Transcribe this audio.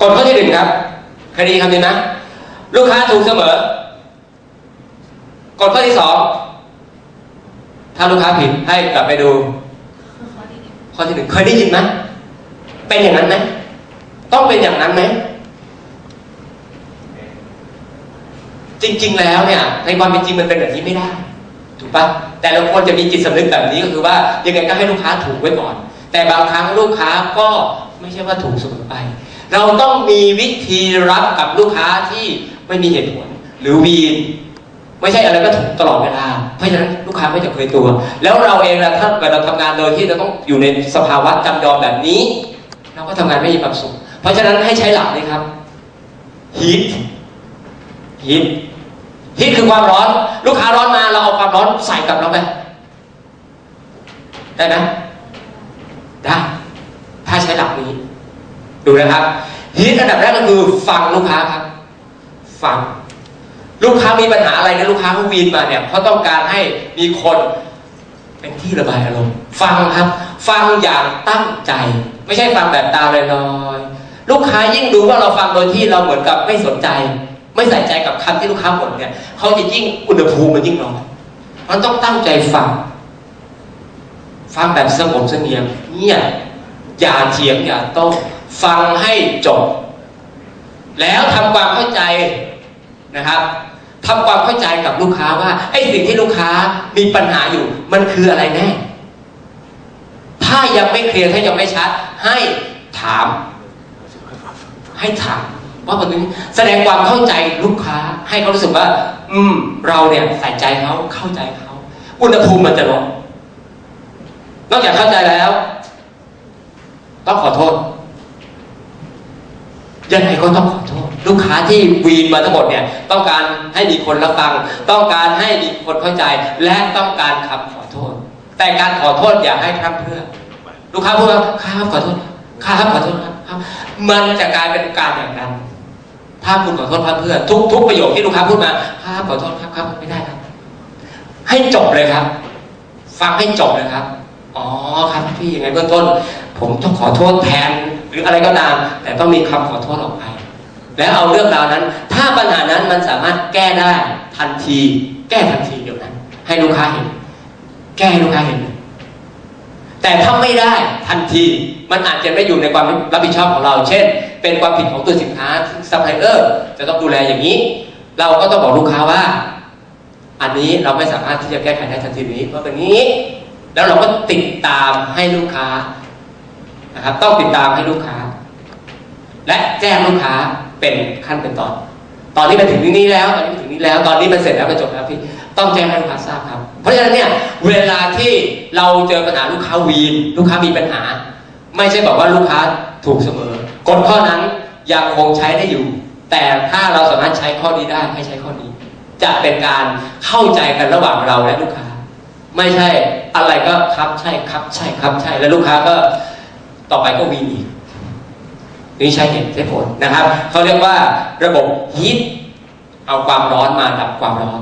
กฎข้อที่หนึ่งครับเคยได้ยินคำนี้ไหมลูกค้าถูกเสมอกฎข้อที่สองถ้าลูกค้าผิดให้กลับไปดู ข้อที่หนึ่งเคยได้ยินไหมเป็นอย่างนั้นไหมต้องเป็นอย่างนั้นไหมจริง ๆ แล้วเนี่ย ในความเป็นจริงมันเป็นแบบนี้ไม่ได้ ถูกปะแต่เราควรจะมีจิตสำนึกแบบนี้ก็คือว่ายังไงก็ให้ลูกค้าถูกไว้ก่อน แต่บางครั้งลูกค้าก็ไม่ใช่ว่าถูกเสมอไป เราต้องมีวิธีรับกับลูกค้าที่ไม่มีเหตุผลหรือวีนไม่ใช่อะไรก็ถูกตลอดเวลา เพราะฉะนั้นลูกค้าไม่จะเคยตัว แล้วเราเองนะถ้าเกิดเราทำงานโดยที่เราต้องอยู่ในสภาวะจำยอมแบบนี้ เราก็ทำงานไม่มีความสุข เพราะฉะนั้นให้ใช้หลักนี้ครับ heat heat heat คือความร้อน ลูกค้าร้อนมาเราเอาความร้อนใส่กลับเราไปได้ไหมได้ ดูนะครับ heat อันดับแรกก็คือฟังลูกค้าครับ ฟัง ลูกค้ามีปัญหาอะไรเนี่ยลูกค้าเขาวีนมาเนี่ยเขาต้องการให้มีคนเป็นที่ระบายอารมณ์ฟังครับ ฟังอย่างตั้งใจ ไม่ใช่ฟังแบบตาลอยๆลูกค้ายิ่งรู้ว่าเราฟังโดยที่เราเหมือนกับไม่สนใจ ไม่ใส่ใจกับคำที่ลูกค้าบ่นเนี่ยเขาจะยิ่งอุณหภูมิมันยิ่งร้อนมันต้องตั้งใจฟัง ฟังแบบสงบเสงี่ยมเงียบอย่าเถียงอย่าโต้ ฟังให้จบ แล้วทำความเข้าใจนะครับทำความเข้าใจกับลูกค้าว่าไอ้สิ่งที่ลูกค้ามีปัญหาอยู่ มันคืออะไรแน่ ถ้ายังไม่เคลียร์ถ้ายังไม่ชัด ให้ถาม ให้ถามว่ามันนี้แสดงความเข้าใจลูกค้า ให้เขารู้สึกว่า อืม เราเนี่ยใส่ใจเขาเข้าใจเขาอุณหภูมิมันจะลดนอกจากเข้าใจแล้ว ต้องขอโทษ ยังไงก็ต้องขอโทษลูกค้าที่วีนมาทั้งหมดเนี่ยต้องการให้มีคนรับฟัง ต้องการให้มีคนเข้าใจ และต้องการคำขอโทษ แต่การขอโทษอย่าให้พร่ำเพื่อ ลูกค้าพูดว่าครับขอโทษครับขอโทษครับ มันจะกลายเป็นการอย่างนั้นถ้าคุณขอโทษพร่ำเพื่อ ทุกทุกประโยคที่ลูกค้าพูดมาครับขอโทษครับครับไม่ได้ครับ ให้จบเลยครับ ฟังให้จบเลยครับอ๋อครับพี่ยังไงเบื้องต้น ผมต้องขอโทษแทน หรืออะไรก็ตาม แต่ต้องมีคำขอโทษออกไป แล้วเอาเรื่องราวนั้น ถ้าปัญหานั้นมันสามารถแก้ได้ทันที แก้ทันทีเดี๋ยวนั้น ให้ลูกค้าเห็น แก้ให้ลูกค้าเห็น แต่ถ้าไม่ได้ทันทีมันอาจจะไม่อยู่ในความรับผิดชอบของเรา เช่น เป็นความผิดของตัวสินค้าซัพพลายเออร์จะต้องดูแลอย่างนี้ เราก็ต้องบอกลูกค้าว่า อันนี้เราไม่สามารถที่จะแก้ไขได้ทันทีนี้เพราะเป็นนี้ แล้วเราก็ติดตามให้ลูกค้า นะครับ ต้องติดตามให้ลูกค้า และแจ้งลูกค้าเป็นขั้นเป็นตอน ตอนนี้มันถึงนี้แล้ว ตอนนี้มันถึงนี้แล้ว ตอนนี้มันเสร็จแล้วมันจบแล้วพี่ ต้องแจ้งให้ลูกค้าทราบครับ เพราะฉะนั้นเนี่ยเวลาที่เราเจอปัญหาลูกค้าวีน ลูกค้ามีปัญหา ไม่ใช่บอกว่าลูกค้าถูกเสมอกฎข้อนั้นยังคงใช้ได้อยู่ แต่ถ้าเราสามารถใช้ข้อนี้ได้ให้ใช้ข้อนี้ จะเป็นการเข้าใจกันระหว่างเราและลูกค้า ไม่ใช่อะไรก็ครับใช่ครับใช่ครับใช่แล้วลูกค้าก็ ต่อไปก็วีนอีกนี่ใช้เหตุใช้ผลนะครับ เขาเรียกว่าระบบฮีทเอาความร้อนมาดับความร้อน